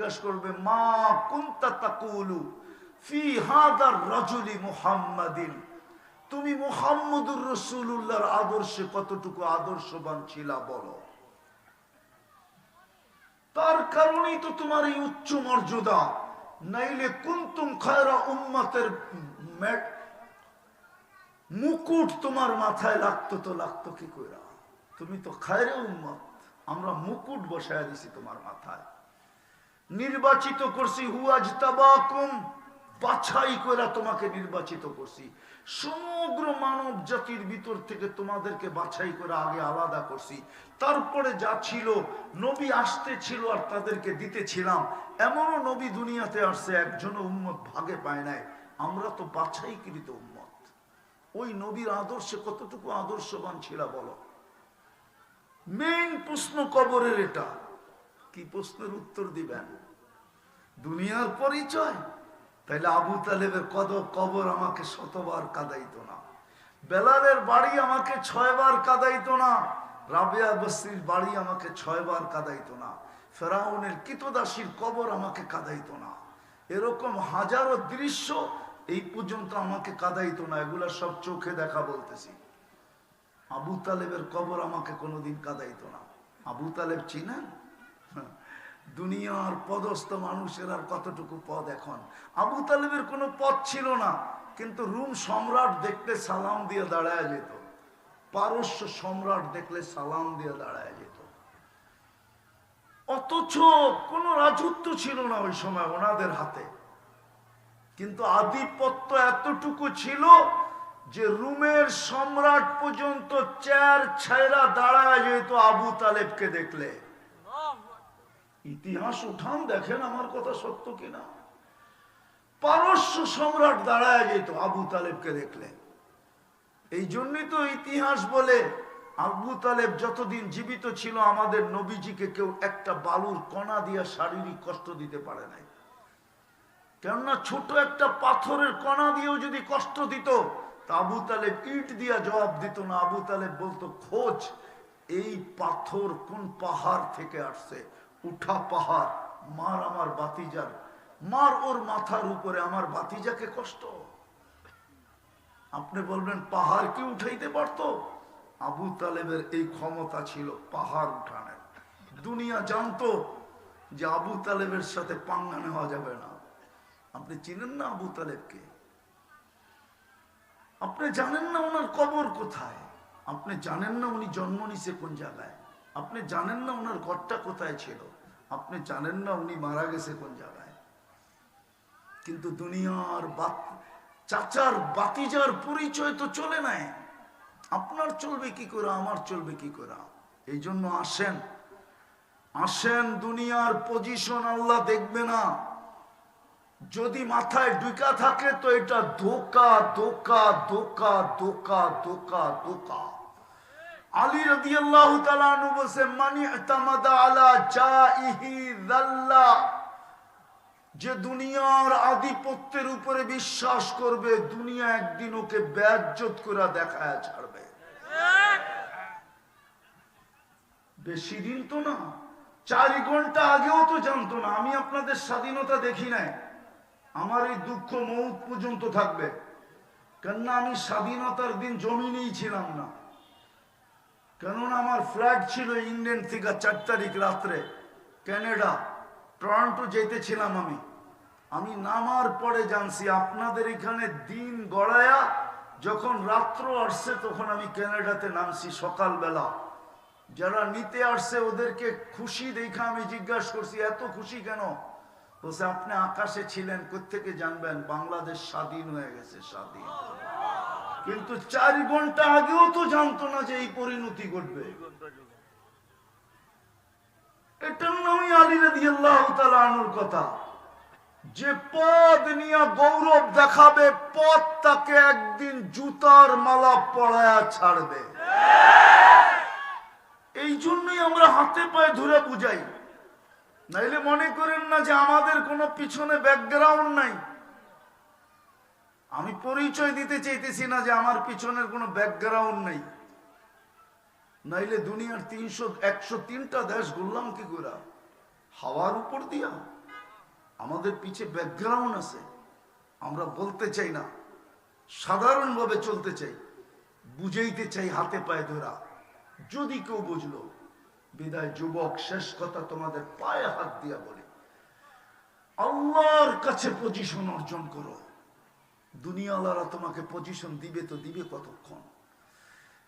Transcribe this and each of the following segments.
জিজ্ঞাসা করবে, মা কুন্তা তাকুলু ফি হাদার রাজুলি মুহাম্মাদিন? তুমি মুহাম্মদুর রসুল্লাহর আদর্শে কতটুকু আদর্শবান ছিলা বলো। তার কারণেই তো তোমার এই উচ্চ মর্যাদা। নাইলে কুন্তুম খায়রা উম্মতের মুকুট তোমার মাথায় লাগতো তো লাগতো কি কইরা? তুমি তো খায়রে উম্মত, আমরা মুকুট বসায় দিছি তোমার মাথায়। নির্বাচিত করছি হুয়াজ তাবাকুম বাছাই করে তোমাকে নির্বাচিত করছি। সমগ্র মানব জাতির ভিতর থেকে তোমাদেরকে বাছাই করে আগে আলাদা করছি। তারপরে যা ছিল, নবী আসতে ছিল আর তাদেরকে দিতেছিলাম এমনও নবী দুনিয়াতে আসছে, একজনও উম্মত ভাগে পায় নাই। আমরা তো বাছাইকৃত উম্মত। ওই নবীর আদর্শে কতটুকু আদর্শবান ছিল বলো? মেইন প্রশ্ন কবরের এটা। কি প্রশ্নের উত্তর দিবেন? দুনিয়ার পরিচয়? তাইলে আবু তালেবের কদ কবর আমাকে শতবার কাদাইতো না। বেলালের বাড়ি আমাকে ছয়বার কাদাইতো না। রাবেয়া বস্রির বাড়ি আমাকে ছয়বার কাদাইতো না। ফেরাউনের কিতদাসীর কবর আমাকে কাদাইতো না। এরকম হাজারো দৃশ্য এই পর্যন্ত আমাকে কাদাইতো না। এগুলা সব চোখে দেখা বলতেছি। আবু তালেবের কবর আমাকে কোনোদিন কাদাইতো না। আবু তালেব চিনেন। দুনিয়ার পদস্থ মানুষের আর কতটুকু পদ এখন? আবু তালেবের কোনো পদ ছিল না, কিন্তু রুম সম্রাট দেখলে সালাম দিয়ে দাঁড়ায় যেত। পারস্য সম্রাট দেখলে সালাম দিয়ে দাঁড়ায় যেত। অথচ কোন রাজত্ব ছিল না ওই সময় ওনাদের হাতে। কিন্তু আধিপত্য এতটুকু ছিল যে রুমের সম্রাট পর্যন্ত চেয়ার ছায়রা দাঁড়ায় যেত আবু তালেবকে দেখলে। ইতিহাস উঠান দেখেন আমার কথা সত্য কিনা? পারস্য সম্রাট দাঁড়ায় যেত আবু তালেবকে দেখলে এই জন্যই তো ইতিহাস বলে আবু তালেব যতদিন জীবিত ছিল, আমাদের নবীজিকে কেউ একটা বালুর কণা দিয়া শারীরিক কষ্ট দিতে পারে নাই। কেননা ছোট একটা পাথরের কণা দিয়েও যদি কষ্ট দিত, তা আবু তালেব ইট দিয়া জবাব দিত না। আবু তালেব বলতো, খোঁজ, এই পাথর কোন পাহাড় থেকে আসছে? উঠা পাহাড়, মার আমার বাতিজার মার ওর মাথার উপরে আমার বাতিজাকে কষ্ট। আপনি বলবেন, পাহাড় কি উঠাইতে পারতো? আবু তালেবের এই ক্ষমতা ছিল পাহাড় উঠানের। দুনিয়া জানতো যে আবু তালেবের সাথে পাঙ্গা নেওয়া যাবে না। আপনি চিনেন না আবু তালেবকে? আপনি জানেন না ওনার কবর কোথায়? আপনি জানেন না উনি জন্ম নিছে কোন জায়গায়? আপনি জানেন না ওনার ঘরটা কোথায় ছিল? আপনি জানেন না উনি মারা গেছে কোন জায়গায়? কিন্তু দুনিয়ার চাচার বাতিজার পরিচয় তো চলে নাই। আপনার চলবে কি করে, আমার চলবে কি করে? এই জন্য আসেন। আসেন, দুনিয়ার পজিশন আল্লাহ দেখবে না। যদি মাথায় ডুকা থাকে তো এটা ধোকা ধোকা ধোকা ধোকা ধোকা ধোকা। আলী রাদিয়াল্লাহু তাআলা বলেন মানি আলা যে দুনিয়ার আধিপত্যের উপরে বিশ্বাস করবে, দুনিয়া একদিন ওকে ব্যাজ্জত করে দেখায় ছাড়বে। বেশি দিন তো না, চার ঘণ্টা আগেও তো জানতো না, আমি আপনাদের স্বাধীনতা দেখি নাই। আমার এই দুঃখ মৌত পর্যন্ত থাকবে। কেননা আমি স্বাধীনতার দিন জমিনেই ছিলাম না। কেননা আমার ফ্লাইট ছিল ইংল্যান্ড থেকে চার তারিখ রাত্রে ক্যানাডা টরন্টো যেতেছিলাম আমি। আমি নামার পরে জানছি আপনাদের এখানে দিন গড়ায়া যখন রাত্র আসছে তখন আমি ক্যানাডাতে নামছি সকালবেলা। যারা নিতে আসছে ওদেরকে খুশি দেখা আমি জিজ্ঞাসা করছি, এত খুশি কেন? বলছে, আপনি আকাশে ছিলেন কোথেকে জানবেন? বাংলাদেশ স্বাধীন হয়ে গেছে, স্বাধীন। কিন্তু চার ঘণ্টা আগেও তো জানতো না যে এই পরিণতি ঘটবে। এটার নামই আলী রাদি আল্লাহ আনুর কথা। যে পদ নিয়ে গৌরব দেখাবে, পদ তাকে একদিন জুতার মালা পড়ায়া ছাড়বে। এই জন্যই আমরা হাতে পায়ে ধরে বুঝাই। নাইলে মনে করেন না যে আমাদের কোনো পিছনে ব্যাকগ্রাউন্ড নাই। আমি পরিচয় দিতে চাইতেছি না যে আমার পিছনের কোনো ব্যাকগ্রাউন্ড নাই। নাইলে দুনিয়ার তিনশো, একশো তিনটা দেশ ঘুরলাম কি করে? হাওয়ার উপর দিয়া। আমাদের পিছে ব্যাকগ্রাউন্ড আছে। আমরা বলতে চাই না। সাধারণভাবে চলতে চাই। বুঝাইতে চাই হাতে পায়ে ধরা। যদি কেউ বুঝলো, বিদায় যুবক, শেষ কথা তোমাদের পায়ে হাত দিয়া বলি। আল্লাহর কাছে পজিশন অর্জন করো। দুনিয়াওয়ালারা তোমাকে পজিশন দিবে তো দিবে কতক্ষণ?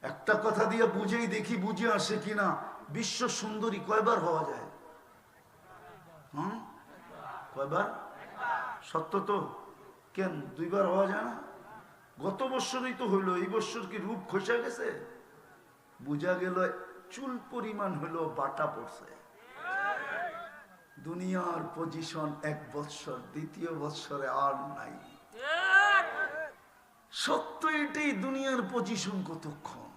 একটা কথা দিয়ে বুঝেই দেখি বুঝে আসে কিনা, বিশ্ব সুন্দরী কয়বার হওয়া যায়? হুম? কয়বার? সত্য তো। কেন? দুইবার হওয়া যায় না? গত বছরই তো হইল, এই বছর কি রূপ খসে গেছে? বুঝা গেল চুল পরিমাণ হইল বাটা পড়ছে। দুনিয়ার পজিশন এক বৎসর, দ্বিতীয় বৎসরে আর নাই। সত্য এটাই দুনিয়ার পজিশন কতক্ষণ?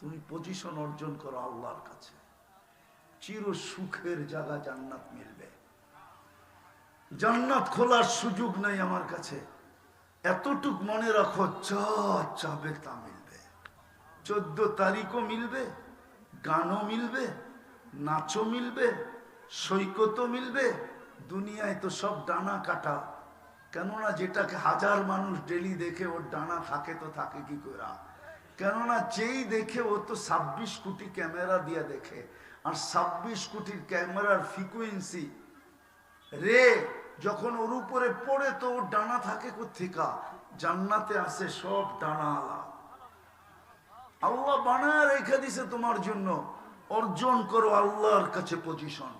তুমি পজিশন অর্জন করো আল্লাহর কাছে। চির সুখের জায়গা জান্নাত মিলবে। জান্নাত খোলার সুযোগ নাই আমার কাছে। এতটুক মনে রাখো যা চাবে তা মিলবে। চোদ্দ তারিখও মিলবে, গানও মিলবে, নাচও মিলবে, সৈকতও মিলবে। দুনিয়ায় তো সব ডানা কাটা। কেননা যেটাকে হাজার মানুষ ডেলি দেখে ওর ডানা থাকে তো থাকে কি করে? কেননা যেই দেখে ও তো ছাব্বিশ কোটি ক্যামেরা দিয়ে দেখে, আর ছাব্বিশ কোটির ক্যামেরার ফ্রিকুয়েন্সি রে, যখন ওর উপরে পড়ে তো ওর ডানা থাকে কোথেকা জান্নাতে আসে সব ডানা আলা আল্লাহ বানায় রেখে দিছে তোমার জন্য। অর্জন করো আল্লাহর কাছে পজিশন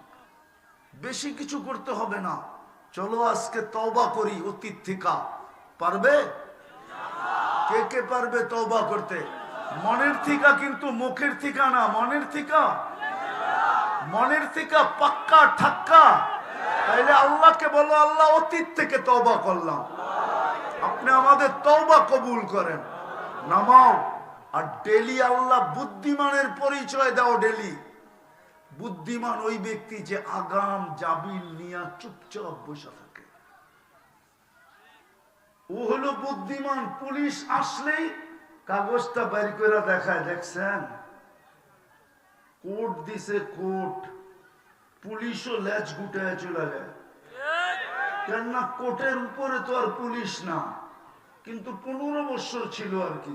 বেশি কিছু করতে হবে না। চলো আজকে তওবা করি অতীত থেকে। পারবে? কে কে পারবে তওবা করতে? মনের থিকা কিন্তু মুখের থিকা না, মনের থিকা? মনের থিকা পাক্কা, ঠাক্কা? তাইলে আল্লাহকে বলো, আল্লাহ, অতীত থেকে তওবা করলাম। আপনি আমাদের তওবা কবুল করেন। নামাও। আর ডেলি আল্লাহ বুদ্ধিমানের পরিচয় দাও ডেলি বুদ্ধিমান ওই ব্যক্তি যে আগাম জাবিল নিয়া চুপচাপ বসে থাকে। ও হলো বুদ্ধিমান, পুলিশ আসলেই কাগজটা বের করে দেখায়, দেখছেন? কোর্ট দিছে কোর্ট, পুলিশও লেজ গুটায় চলে যায়। কেননা কোর্টের উপরে তো আর পুলিশ না, কিন্তু পনেরো বছর ছিল আর কি।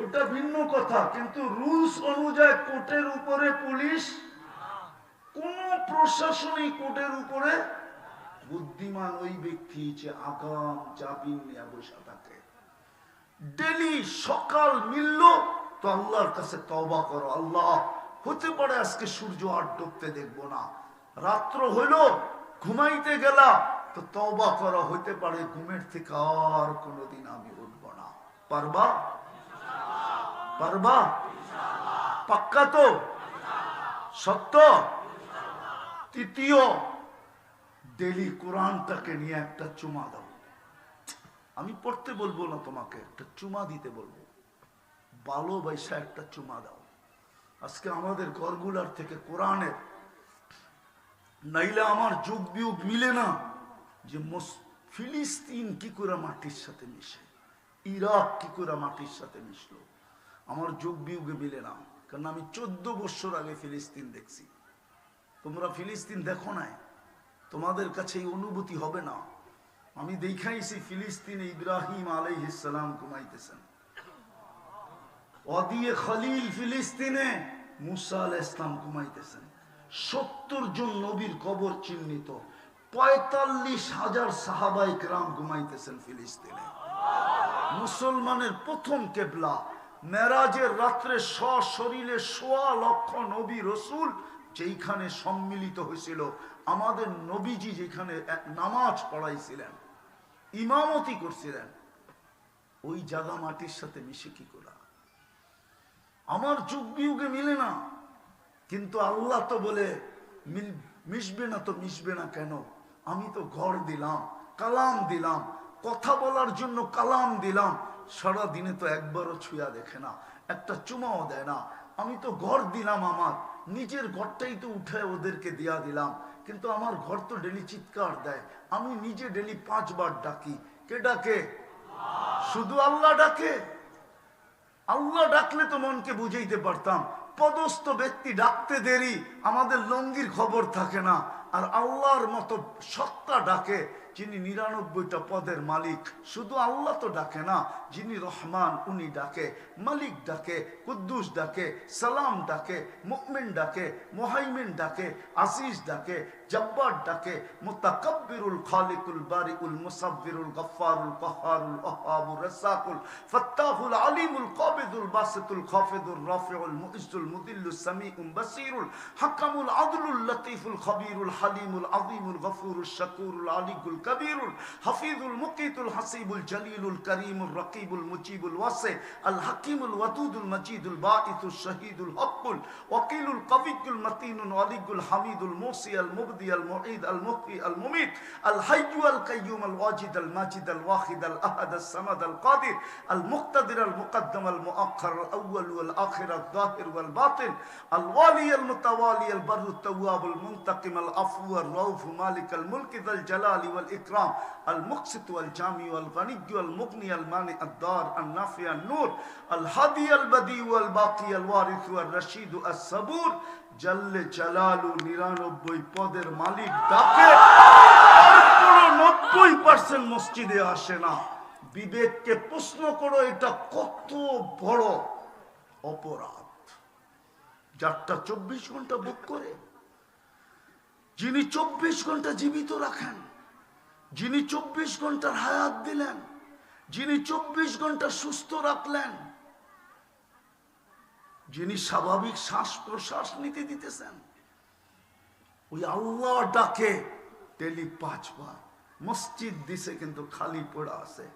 ওটা ভিন্ন কথা, কিন্তু রুলস অনুযায়ী কোর্টের উপরে পুলিশ, কোন প্রশাসনিক কোর্টের উপরে বুদ্ধিমান ওই ব্যক্তি যে আগাম জাবিন নিয়ে বসে থাকে। ডেলি সকাল মিলল, তো আল্লাহর কাছে তওবা করো। আল্লাহ, হতে পারে আজকে সূর্য আর ডুবতে দেখব না। রাত্র হইল, ঘুমাইতে গেলা, তো তবা করা। হইতে পারে ঘুমের থেকে আর কোনোদিন আমি উঠবো না। পারবা? পারবা পাক্কা তো? সত্য? তৃতীয়, ডেলি কোরআনটাকে নিয়ে একটা চুমা দাও। আমি পড়তে বলব না তোমাকে, একটা চুমা দিতে বলব। ভালোবাসা একটা চুমা দাও। আজকে আমাদের ঘরগুলার থেকে কোরআনের, নাইলে আমার যুগ বিয়োগ মিলে না যে ফিলিস্তিন কি করে মাটির সাথে মিশে? ইরাক কি করে মাটির সাথে মিশলো? আমার যোগ বিয়োগে মিলে না। কারণ আমি চোদ্দ বছর আগে ফিলিস্তিন দেখছি। তোমরা ফিলিস্তিন দেখো নাই। তোমাদের কাছে এই অনুভূতি হবে না। আমি দেখাইছি ফিলিস্তিনে ইব্রাহিম আলাইহিসালাম ঘুমাইতেছেন। অদিয়ে খলিল ফিলিস্তিনে মুসা আল ইসলাম ঘুমাইতেছেন। সত্তর জন নবীর কবর চিহ্নিত। পঁয়তাল্লিশ হাজার সাহাবাই রাম ঘুমাইতেছেন ফিলিস্তিনে। মুসলমানের প্রথম কেবলা মেরাজের রাত্রে সশরীরে সোয়া লক্ষ নবী রসুল যেইখানে সম্মিলিত হয়েছিল, আমাদের নবীজি যেখানে নামাজ পড়াইছিলেন, ইমামতি করছিলেন, ওই জায়গা মাটির সাথে মিশে কি করা? আমার যুগ বিয়োগে মিলে না, কিন্তু আল্লাহ তো বলে মিশবে না তো মিশবে না কেন? আমি তো ঘর দিলাম, কালাম দিলাম, কথা বলার জন্য কালাম দিলাম সারা দিনে তো একবারও ছুঁয়া দেখে না, একটা চুমাও দেয় না। আমি তো ঘর দিলাম আমার, নিজের ঘরটাই তো উঠে ওদেরকে দিয়া দিলাম। কিন্তু আমার ঘর তো ডেলি চিৎকার দেয়, আমি নিজে ডেলি পাঁচবার ডাকি। কে ডাকে? শুধু আল্লাহ ডাকে। আল্লাহ ডাকলে তো মনকে বুঝাইতে পারতাম, পদস্থ ব্যক্তি ডাকতে দেরি, আমাদের লঙ্গির খবর থাকে না, আর আল্লাহর মতো সত্তা ডাকে যিনি নিরানব্বইটা পদের মালিক, শুধু আল্লাহ তো ডাকে না, যিনি রহমান, উনি ডাকে, মালিক ডাকে, কুদ্দুস ডাকে, সালাম ডাকে মুকমিন ডাকে, মোহাইমিন ডাকে আসিস ডাকে, জব্বার ডাকে, মুতাকাব্বিরুল খালিকুল বারিউল মুসাব্বিরুল গফফারুল কহারুল ওহাবুর রাসাকুল ফাত্তাহুল আলিমুল কাবিদুল বাসিতুল খাফিদুর রাফিউল মুইজ্জুল মুদিল্লুস সামিউল বাসিরুল হাকামুল আদলুল লতিফুল খবীরুল হালিমুল আযীমুল গফুরুল শাকুরুল আলিকুল القدير الحفيظ المقيت الحصيب الجليل الكريم الرقيب المجيب الواسع الحكيم الودود المجيد الباعث الشهيد الحق الوكيل القوي المتين الولي الحميد الموصي المبدي المعيد المقي المميت الحي القيوم الواجد الماجد الواحد الأحد الصمد القادر المقتدر المقدم المؤخر الأول والآخر الظاهر والباطن الوالي المتوالي البر التواب المنتقم العفو الروف مالك الملك ذا الجلال والإكرام. ইকরাম, আল মুকসিত জামি মুগনি, আল আদার আল নাফি আল নূর, আল হাদি, আল বাকি, আল ওয়ারিস রশিদ আল জালালু নিরানব্বই পদের মালিক ডাকে নব্বই পার্সেন্ট মসজিদে আসে না। বিবেককে প্রশ্ন করো, এটা কত বড় অপরাধ। যারটা চব্বিশ ঘণ্টা বুক করে, যিনি চব্বিশ ঘণ্টা জীবিত রাখেন যিনি চব্বিশ ঘণ্টার হায়াত দিলেন, যিনি চব্বিশ ঘণ্টা সুস্থ রাখলেন, যিনি স্বাভাবিক শ্বাস প্রশ্বাস নিতে দিতেছেন, ওই আল্লাহ ডাকে ডেলি পাঁচবার, মসজিদ দিছে কিন্তু খালি পড়া আছে।